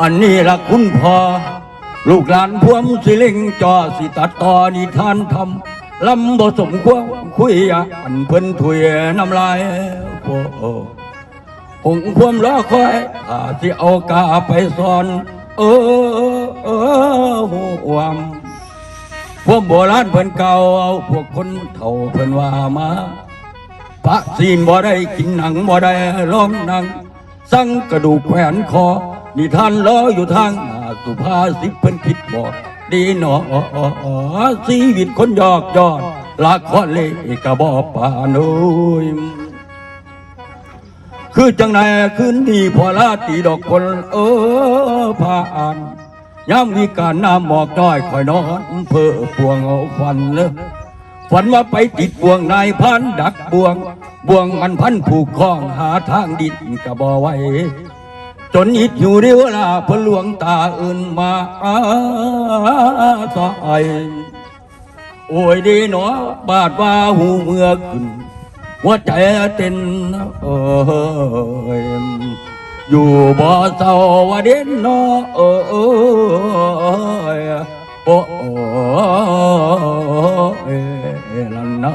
อันนี้ละคุณพ่อ ลูกหลานพวมสิเล่งจอสิตัดต่อนิทานทำลำบ่สมควรคุยอันเพิ่นถุยน้ำลายโอ้หงพวมล้อคอยอาสิเอากาไปสอน เออเออหัวมพวกโบราณเพิ่นเก่าเอาพวกคนเฒ่าเพิ่นว่ามาพระศีนบ่ได้กินหนังบ่ได้ล้อมหนัง สั่งกระดูกแขวนคอ นิทานล้ออยู่ทางหน้าสุภาษิตเพิ่นคิดบอก ดีหนอชีวิตคนยอกยอดละครเล่กะบ่ปานโอ้ยคือจังไหนคืนนี้พอลาตีดอกคนเออผ่านยามวิการน้ำหมอกน้อยคอยนอนเพื่อปวงเอาฟันเลยฝันว่าไปติดบ่วงนายพันดักบ่วง บ่วงมันพันผูกข้องหาทางดินกะบ่ไหว จนอิดอยู่เรียวลาพลวงตาอื่นมาสายโอ้ยดีหนอบาดว่าหูเมื่อกหัวใจเต้นเอออยู่บ่อเศร้าว่าเด่นนอเออโอ้ยลันนา